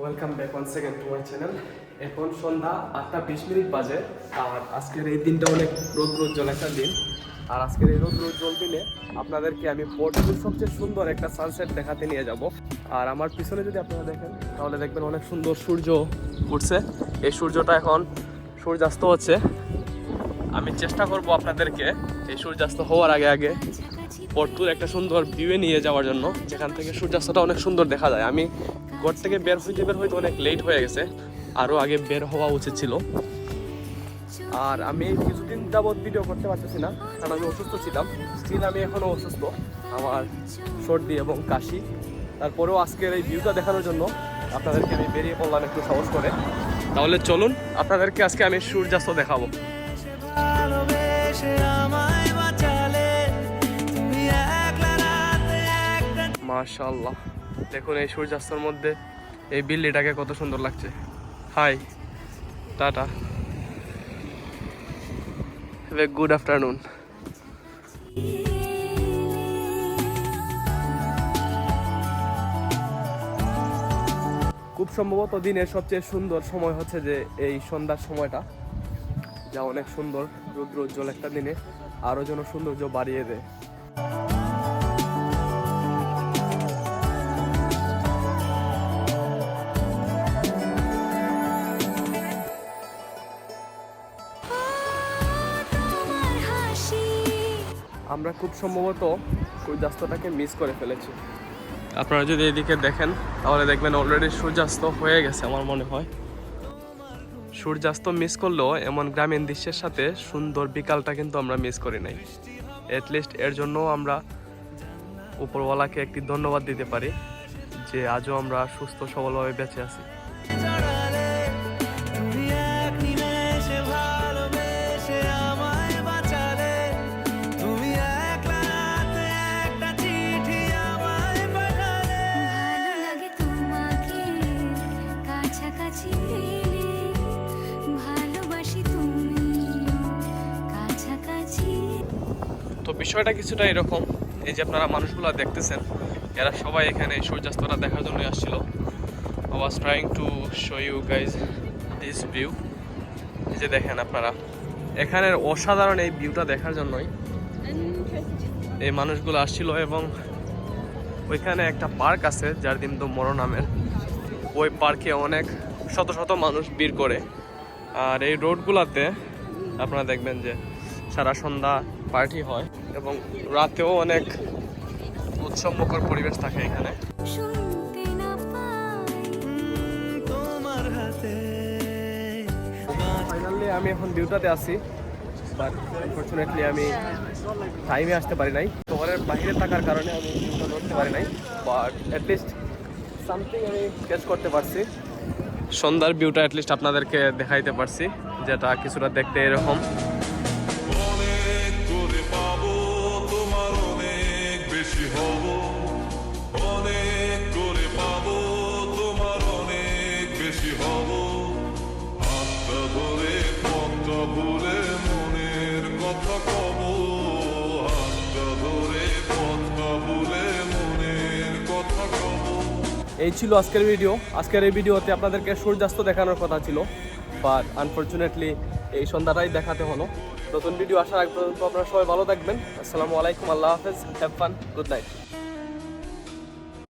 Welcome back one second to my channel এখন সন্ধ্যা আটটা বিশ মিনিট বাজে, আর আজকের এই দিনটা অনেক রোদ রোজ্জ্বল একটা দিন। আর আজকের এই রোদ রোজ্জ্বল দিনে আপনাদেরকে আমি পোর্টুগের সবচেয়ে সুন্দর একটা সানসেট দেখাতে নিয়ে যাব। আর আমার পিছনে যদি আপনারা দেখেন, তাহলে দেখবেন অনেক সুন্দর সূর্য উঠছে। এই সূর্যটা এখন সূর্যাস্ত হচ্ছে। আমি চেষ্টা করব আপনাদেরকে এই সূর্যাস্ত হওয়ার আগে আগে পর্তুর একটা সুন্দর ভিউয়ে নিয়ে যাওয়ার জন্য, যেখান থেকে সূর্যাস্তটা অনেক সুন্দর দেখা যায়। আমি ঘর থেকে বের হইতে বের হইতে অনেক লেট হয়ে গেছে আরও আগে বের হওয়া উচিত ছিল। আর আমি কিছুদিন যাবৎ ভিডিও করতে পারতেছি না, কারণ আমি অসুস্থ ছিলাম। স্টিল আমি এখনও অসুস্থ, আমার সর্দি এবং কাশি। তারপরেও আজকের এই ভিউটা দেখানোর জন্য আপনাদেরকে আমি বেরিয়ে পড়লাম একটু সাহস করে। তাহলে চলুন, আপনাদেরকে আজকে আমি সূর্যাস্ত দেখাবো। মাশাল্লাহ দেখুন এই সূর্যাস্তর মধ্যে এই বিল্লিটাকে কত সুন্দর লাগছে। Hi, tata. Have a good afternoon খুব সম্ভবত দিনের সবচেয়ে সুন্দর সময় হচ্ছে যে এই সন্ধ্যার সময়টা। যা অনেক সুন্দর, রৌদ্র উজ্জ্বল একটা দিনে। আরও যেন সৌন্দর্য বাড়িয়ে দেয়। আমরা খুব সম্ভবত সূর্যাস্তটাকে মিস করে ফেলেছি। আপনারা যদি এদিকে দেখেন, তাহলে দেখবেন অলরেডি সূর্যাস্ত হয়ে গেছে আমার মনে হয়। সূর্যাস্ত মিস করলেও এমন গ্রামীণ দৃশ্যের সাথে সুন্দর বিকালটা কিন্তু আমরা মিস করি নাই। অ্যাটলিস্ট এর জন্য আমরা উপরওয়ালাকে একটি ধন্যবাদ দিতে পারি যে আজও আমরা সুস্থ সবলভাবে বেঁচে আছি। তো বিষয়টা কিছুটা এরকম, এই যে আপনারা মানুষগুলো দেখতেছেন, এরা সবাই এখানে সূর্যাস্তটা দেখার জন্য আসছিল। I was trying to show you guys this view এই যে দেখেন আপনারা, এখানের অসাধারণ এই ভিউটা দেখার জন্যই এই মানুষগুলো আসছিল এবং ওইখানে একটা পার্ক আছে, যার দিন তো মরো নামের। ওই পার্কে অনেক শত শত মানুষ ভিড় করে। আর এই রোডগুলোতে আপনারা দেখবেন যে সারা সন্ধ্যা পার্টি হয় এবং রাতেও অনেক উৎসবমুখর পরিবেশ থাকে এখানে। শুনতে না পাই। উম, তোমার হাতে ফাইনালি আমি এখন ডিউটাতে আছি বাট আনফর্চুনেটলি আমি টাইমে আসতে পারি নাই। শহরের বাইরে থাকার কারণে আমি ভিউটা ধরতে পারি নাই বাট অ্যাটলিস্ট সামথিং আমি ক্যাচ করতে পারছি। সন্ধ্যার ভিউটা অ্যাটলিস্ট আপনাদেরকে দেখাইতে পারছি যেটা কিছুটা দেখতে এরকম। এই ছিল আজকের ভিডিও আজকের এই ভিডিওতে আপনাদেরকে সূর্যাস্ত দেখানোর কথা ছিল। বাট আনফর্চুনেটলি এই সন্ধ্যাটাই দেখাতে হলো। নতুন ভিডিও আসার আগ পর্যন্ত আপনারা সবাই ভালো থাকবেন। আসসালামু আলাইকুম, আল্লাহ হাফেজ হ্যাভ ফান গুড নাইট